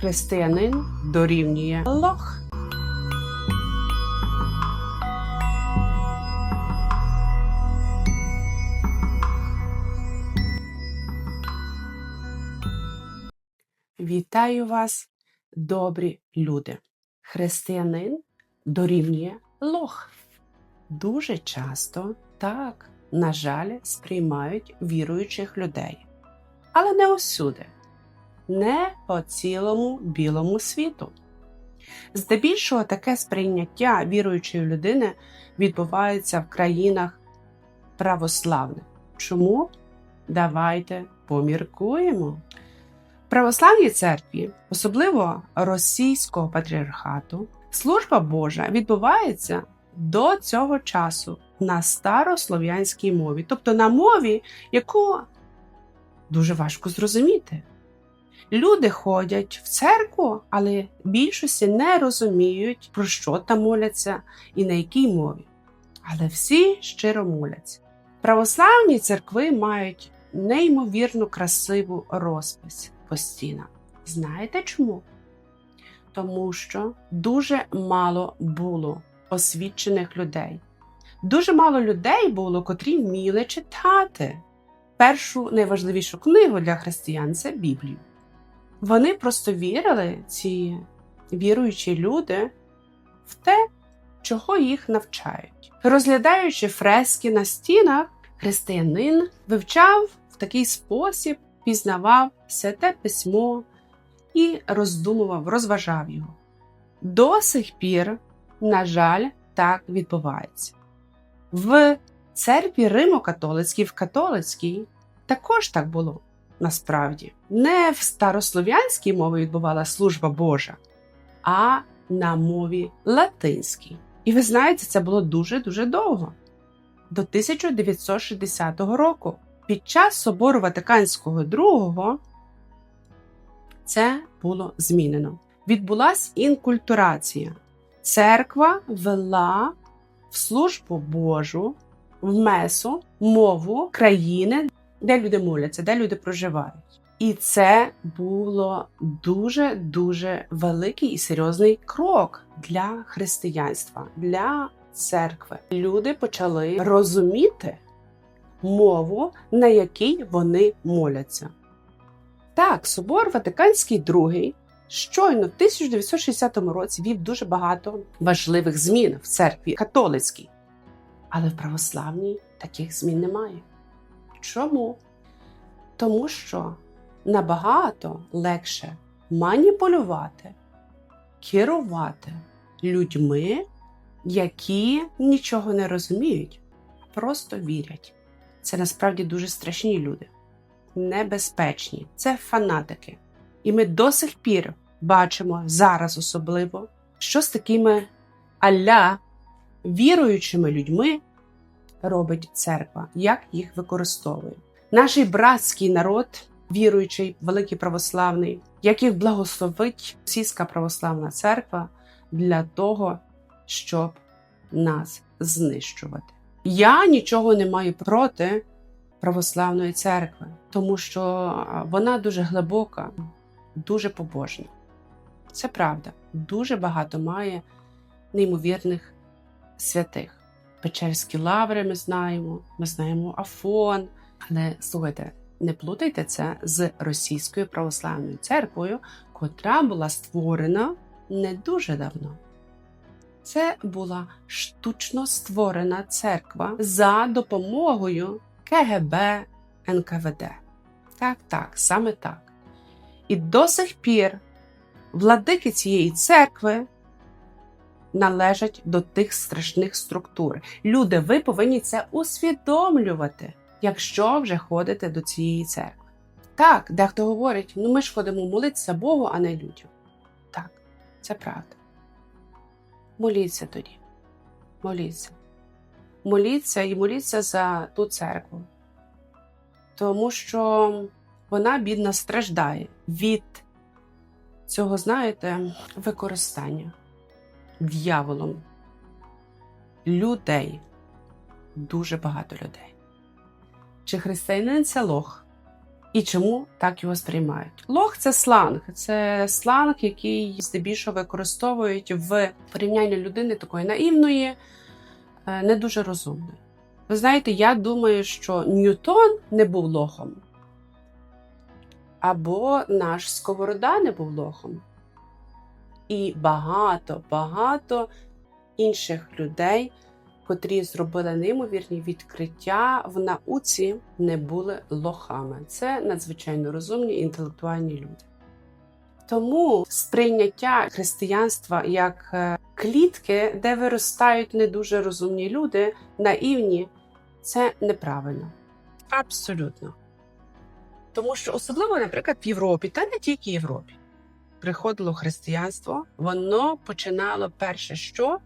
Християнин дорівнює лох. Вітаю вас, добрі люди. Християнин дорівнює лох. Дуже часто так, на жаль, сприймають віруючих людей. Але не усюди, не по цілому білому світу. Здебільшого таке сприйняття віруючої людини відбувається в країнах православних. Чому? Давайте поміркуємо. Православній церкві, особливо російського патріархату, служба Божа відбувається до цього часу на старослов'янській мові, тобто на мові, яку дуже важко зрозуміти. Люди ходять в церкву, але більшості не розуміють, про що там моляться і на якій мові. Але всі щиро моляться. Православні церкви мають неймовірно красиву розпис по стінах. Знаєте чому? Тому що дуже мало було освічених людей. Дуже мало людей було, котрі вміли читати. Першу найважливішу книгу для християн це Біблію. Вони просто вірили, ці віруючі люди, в те, чого їх навчають. Розглядаючи фрески на стінах, християнин вивчав в такий спосіб, пізнавав святе письмо і роздумував, розважав його. До сих пір, на жаль, так відбувається. В церкві Римо-католицькій, в католицькій також так було насправді. Не в старослов'янській мові відбувалася служба Божа, а на мові латинській. І ви знаєте, це було дуже-дуже довго. До 1960 року. Під час собору Ватиканського II це було змінено. Відбулася інкультурація. Церква вела в службу Божу, в месу, мову країни, де люди моляться, де люди проживають. І це було дуже дуже великий і серйозний крок для християнства, для церкви. Люди почали розуміти мову, на якій вони моляться. Так, собор Ватиканський II щойно в 1960 році вів дуже багато важливих змін в церкві католицькій, але в православній таких змін немає. Чому? Тому що набагато легше маніпулювати, керувати людьми, які нічого не розуміють, а просто вірять. Це насправді дуже страшні люди, небезпечні. Це фанатики. І ми до сих пір бачимо зараз особливо, що з такими аля віруючими людьми робить церква, як їх використовує. Наш братський народ, віруючий, великий православний, як їх благословить російська православна церква для того, щоб нас знищувати. Я нічого не маю проти православної церкви, тому що вона дуже глибока, дуже побожна. Це правда, дуже багато має неймовірних святих. Печерські лаври ми знаємо, ми знаємо Афон. Але слухайте, не плутайте це з російською православною церквою, котра була створена не дуже давно. Це була штучно створена церква за допомогою КГБ НКВД. Так, так, саме так. І до сих пір владики цієї церкви належать до тих страшних структур. Люди, ви повинні це усвідомлювати, якщо вже ходите до цієї церкви. Так, дехто говорить, ну ми ж ходимо молитися Богу, а не людям. Так, це правда. Моліться тоді. Моліться. Моліться і моліться за ту церкву. Тому що вона, бідна, страждає від цього, знаєте, використання дьяволом людей. Дуже багато людей. Чи християнин це лох? і чому так його сприймають. Лох це сланг, це сланг, який здебільшого використовують в порівнянні людини такої наївної, е, не дуже розумної. Ви знаєте, я думаю, що Ньютон не був лохом, або наш Сковорода не був лохом. І багато, багато інших людей, котрі зробили неймовірні відкриття в науці, не були лохами. Це надзвичайно розумні інтелектуальні люди. Тому сприйняття християнства як е, клітки, де виростають не дуже розумні люди, наївні, це неправильно. Абсолютно. Тому що особливо, наприклад, в Європі, та не тільки в Європі, приходило християнство, воно починало перше що?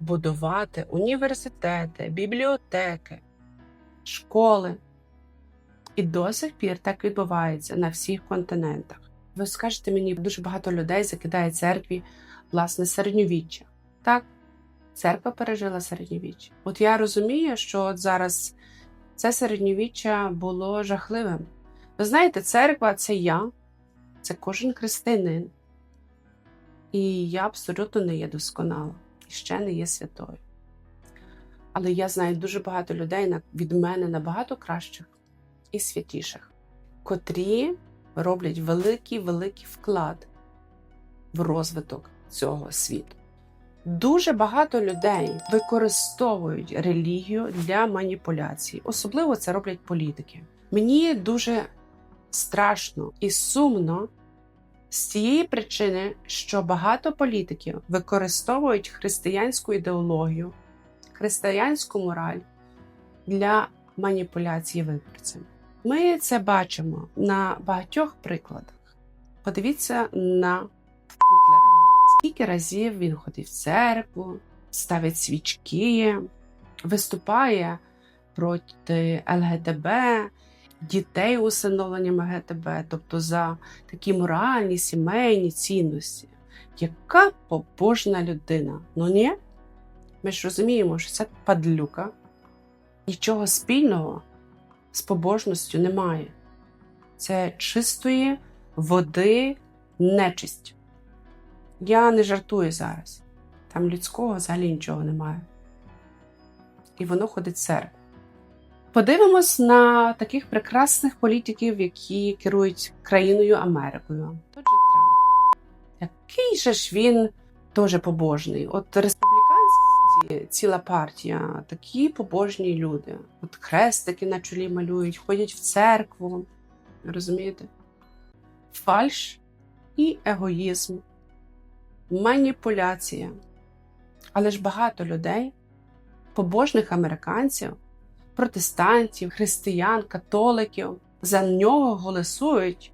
Будувати університети, бібліотеки, школи. І до сих пір так відбувається на всіх континентах. Ви скажете мені, дуже багато людей закидає церкві власне середньовіччя. Так, церква пережила середньовіччя. От я розумію, що от зараз це середньовіччя було жахливим. Ви знаєте, церква це я, це кожен християнин. І я абсолютно не є досконала і ще не є святою. Але я знаю дуже багато людей від мене набагато кращих і святіших, котрі роблять великий великий вклад в розвиток цього світу. Дуже багато людей використовують релігію для маніпуляцій. Особливо це роблять політики. Мені дуже страшно і сумно з тієї причини, що багато політиків використовують християнську ідеологію, християнську мораль для маніпуляції виборцями. Ми це бачимо на багатьох прикладах. Подивіться на Путлера. Скільки разів він ходив в церкву, ставить свічки, виступає проти ЛГТБ, дітей усиновленням ЛГТБ, тобто за такі моральні, сімейні цінності. Яка побожна людина? Ну ні? Ми ж розуміємо, що це падлюка. Нічого спільного з побожністю немає. Це чистої води нечисть. Я не жартую зараз. Там людського взагалі нічого немає. І воно ходить в церкву. Подивимось на таких прекрасних політиків, які керують країною Америкою. Тот Трамп. Який же ж він теж побожний? От республіканці ціла партія, такі побожні люди. От хрестики на чолі малюють, ходять в церкву. Розумієте? Фальш і егоїзм маніпуляція. Але ж багато людей, побожних американців, протестантів, християн, католиків за нього голосують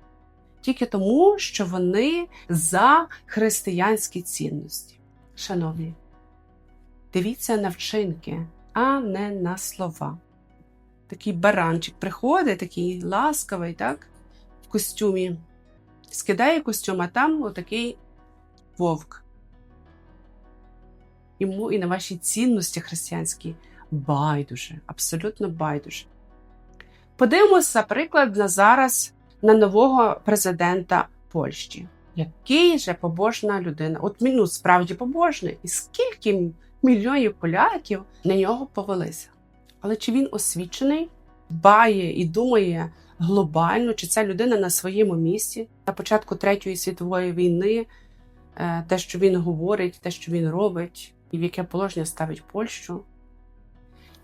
тільки тому, що вони за християнські цінності. Шановні, дивіться на вчинки, а не на слова. Такий баранчик приходить, такий ласкавий, так, в костюмі, скидає костюм, а там отакий вовк. Йому і на ваші цінності християнські байдуже, абсолютно байдуже. Подивимося, наприклад, на зараз на нового президента Польщі. Який же побожна людина? От він ну, справді побожний, і скільки мільйонів поляків на нього повелися. Але чи він освічений, дбає і думає глобально, чи ця людина на своєму місці на початку Третьої світової війни? Е, те, що він говорить, те, що він робить, і в яке положення ставить Польщу,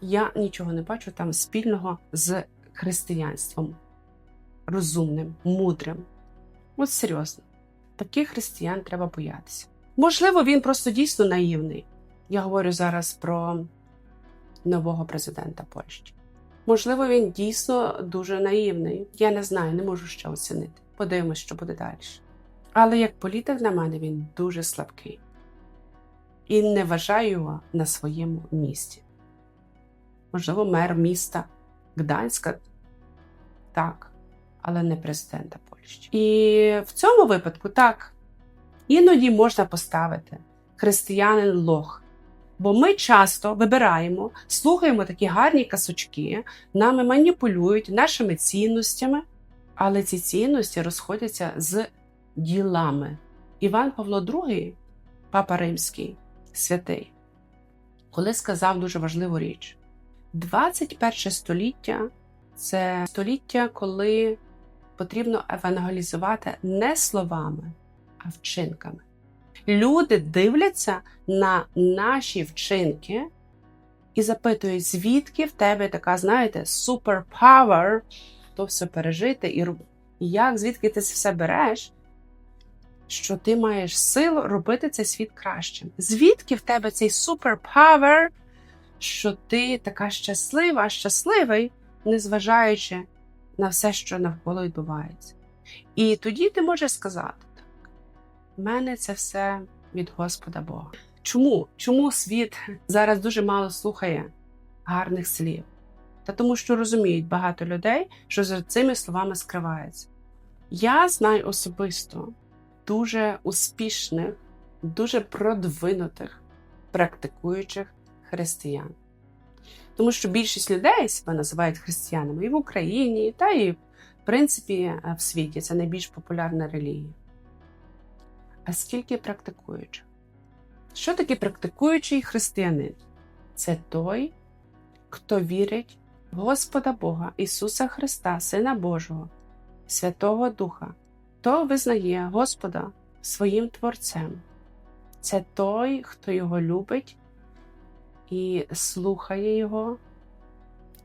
я нічого не бачу там спільного з християнством, розумним, мудрим. От серйозно, таких християн треба боятися. Можливо, він просто дійсно наївний. Я говорю зараз про нового президента Польщі. Можливо, він дійсно дуже наївний. Я не знаю, не можу ще оцінити. Подивимось, що буде далі. Але як політик на мене він дуже слабкий і не вважаю його на своєму місці. Можливо, мер міста Гданська так, але не президента Польщі. І в цьому випадку так, іноді можна поставити християнин лох, Бо ми часто вибираємо, слухаємо такі гарні казочки, нами маніпулюють нашими цінностями, але ці цінності розходяться з ділами. Іван Павло II, папа Римський, святий, коли сказав дуже важливу річ: 21 століття це століття, коли потрібно евангелізувати не словами, а вчинками. Люди дивляться на наші вчинки і запитують, звідки в тебе така, знаєте, суперпауер, то все пережити, і як, звідки ти це все береш, що ти маєш силу робити цей світ кращим. Звідки в тебе цей суперпауер, що ти така щаслива, щасливий, незважаючи на все, що навколо відбувається. І тоді ти можеш сказати так: в мене це все від Господа Бога. Чому? Чому світ зараз дуже мало слухає гарних слів? Та тому, що розуміють багато людей, що за цими словами скривається. Я знаю особисто дуже успішних, дуже продвинутих, практикуючих християн. Тому що більшість людей себе називають християнами і в Україні, та і, в принципі, в світі це найбільш популярна релігія. А скільки практикуючих? Що таке практикуючий християнин? Це той, хто вірить в Господа Бога, Ісуса Христа, Сина Божого, Святого Духа, хто визнає Господа своїм Творцем. Це той, хто його любить і слухає Його,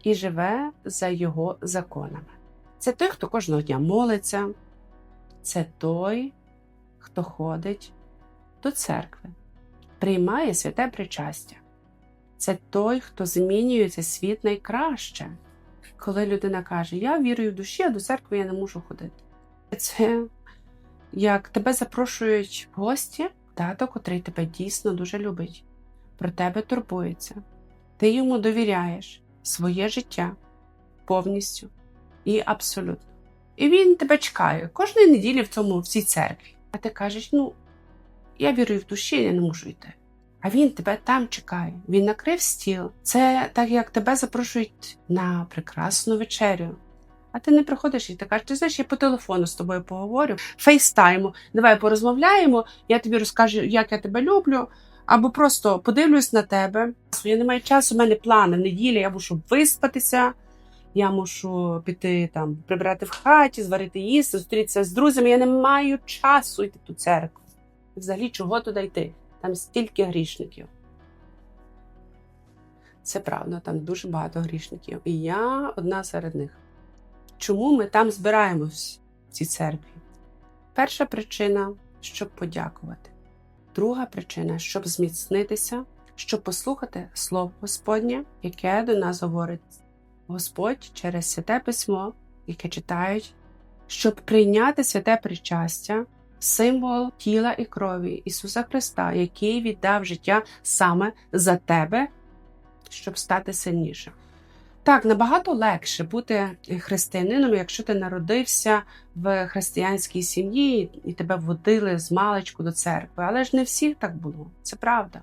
і живе за Його законами. Це той, хто кожного дня молиться, це той, хто ходить до церкви, приймає святе причастя. Це той, хто змінює цей світ найкраще. Коли людина каже, я вірую в душі, а до церкви я не можу ходити. Це як тебе запрошують в гості, тато, котрий тебе дійсно дуже любить, про тебе турбується. Ти йому довіряєш своє життя повністю і абсолютно. І він тебе чекає кожної неділі в цьому в цій церкві. А ти кажеш: ну, я вірую в душі, я не можу йти. А він тебе там чекає. Він накрив стіл. Це так, як тебе запрошують на прекрасну вечерю. А ти не приходиш і ти кажеш, ти знаєш, я по телефону з тобою поговорю, фейстайму, давай порозмовляємо, я тобі розкажу, як я тебе люблю, або просто подивлюсь на тебе. Я не маю часу, у мене плани в неділю, я мушу виспатися, я мушу піти там, прибрати в хаті, зварити їсти, зустрітися з друзями. Я не маю часу йти в ту церкву. Взагалі, чого туди йти? Там стільки грішників. Це правда, там дуже багато грішників. І я одна серед них. Чому ми там збираємось в цій церкві? Перша причина, щоб подякувати. Друга причина, щоб зміцнитися, щоб послухати Слово Господнє, яке до нас говорить Господь через святе письмо, яке читають, щоб прийняти святе причастя, символ тіла і крові Ісуса Христа, який віддав життя саме за тебе, щоб стати сильнішим. Так, набагато легше бути християнином, якщо ти народився в християнській сім'ї і тебе водили з маличку до церкви. Але ж не всіх так було, це правда.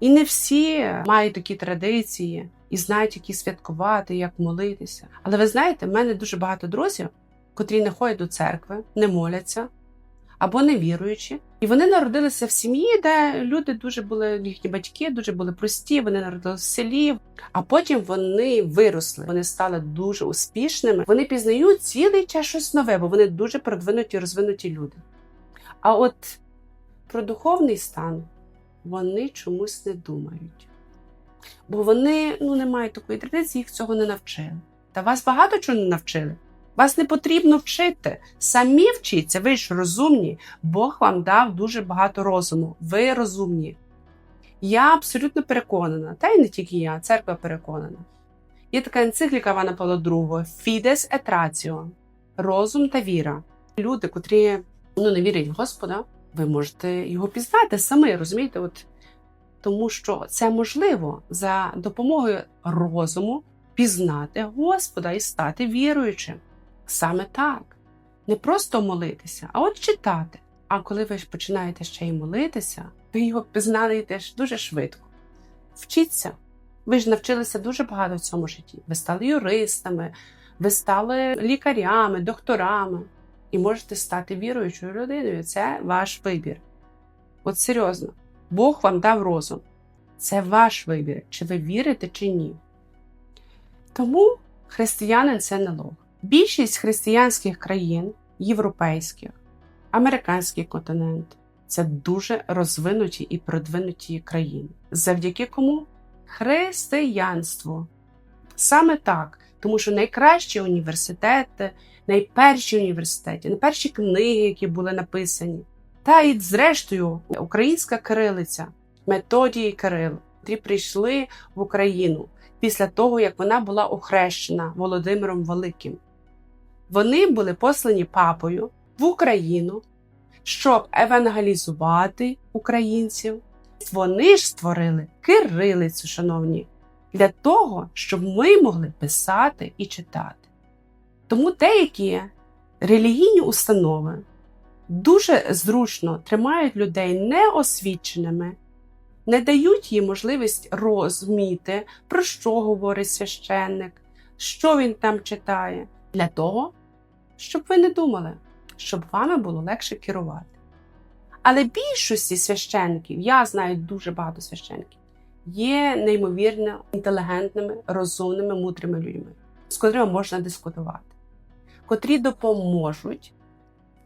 І не всі мають такі традиції і знають, які святкувати, як молитися. Але ви знаєте, в мене дуже багато друзів, котрі не ходять до церкви, не моляться або не віруючі. І вони народилися в сім'ї, де люди дуже були, їхні батьки дуже були прості, вони народилися в селі, а потім вони виросли, вони стали дуже успішними. Вони пізнають цілий час щось нове, бо вони дуже продвинуті, розвинуті люди. А от про духовний стан вони чомусь не думають. Бо вони ну, не мають такої традиції, їх цього не навчили. Та вас багато чого не навчили. Вас не потрібно вчити. Самі вчіться, ви ж розумні. Бог вам дав дуже багато розуму. Ви розумні. Я абсолютно переконана, та й не тільки я, церква переконана. Є така енцикліка Івана Павла II et Ratio – розум та віра. Люди, котрі ну, не вірять в Господа, ви можете його пізнати самі, розумієте? От, Тому що це можливо за допомогою розуму пізнати Господа і стати віруючим. Саме так. Не просто молитися, а от читати. А коли ви починаєте ще й молитися, ви його пізнаєте дуже швидко. Вчіться. Ви ж навчилися дуже багато в цьому житті. Ви стали юристами, ви стали лікарями, докторами і можете стати віруючою людиною. Це ваш вибір. От серйозно, Бог вам дав розум. Це ваш вибір, чи ви вірите, чи ні. Тому християнин це не лох. Більшість християнських країн, європейських, американський континент це дуже розвинуті і продвинуті країни. Завдяки кому? Християнству. Саме так, тому що найкращі університети, найперші університети, найперші книги, які були написані, та і зрештою українська кирилиця, методії Кирил, які прийшли в Україну після того, як вона була охрещена Володимиром Великим. Вони були послані папою в Україну, щоб евангелізувати українців. Вони ж створили кирилицю, шановні, для того, щоб ми могли писати і читати. Тому деякі релігійні установи дуже зручно тримають людей неосвіченими, не дають їм можливість розуміти, про що говорить священник, що він там читає, для того, щоб ви не думали, щоб вами було легше керувати. Але більшості священників, я знаю дуже багато священників, є неймовірно інтелігентними, розумними, мудрими людьми, з котрими можна дискутувати, котрі допоможуть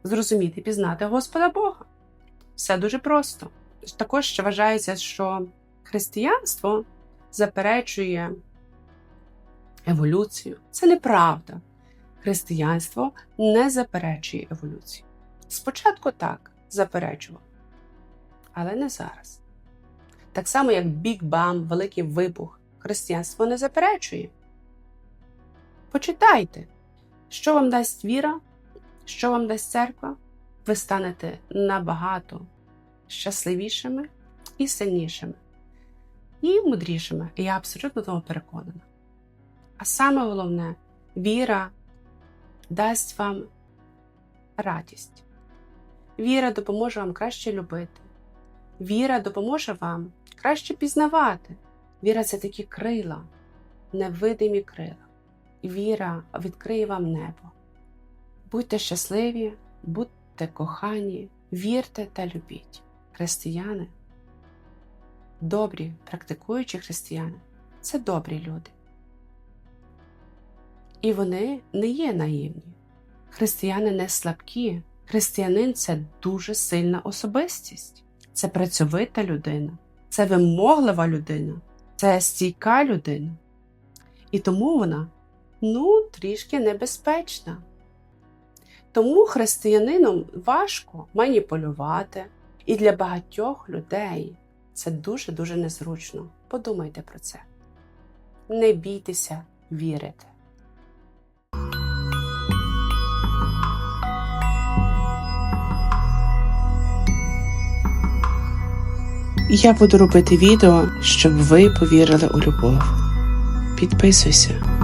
зрозуміти, пізнати Господа Бога. Все дуже просто. Також вважається, що християнство заперечує еволюцію. Це неправда. Християнство не заперечує еволюцію. Спочатку так заперечував, але не зараз. Так само, як Біг Бам, Великий Вибух, християнство не заперечує. Почитайте, що вам дасть віра, що вам дасть церква, ви станете набагато щасливішими і сильнішими, і мудрішими. І я абсолютно тому переконана. А саме головне, віра дасть вам радість. Віра допоможе вам краще любити. Віра допоможе вам краще пізнавати. Віра це такі крила, невидимі крила. Віра відкриє вам небо. Будьте щасливі, будьте кохані, вірте та любіть. Християни, добрі, практикуючі християни це добрі люди. І вони не є наївні. Християни не слабкі. Християнин це дуже сильна особистість, це працьовита людина, це вимоглива людина, це стійка людина. І тому вона ну, трішки небезпечна. Тому християнином важко маніпулювати, і для багатьох людей це дуже-дуже незручно. Подумайте про це. Не бійтеся вірити. Я буду робити відео, щоб ви повірили у любов. Підписуйся.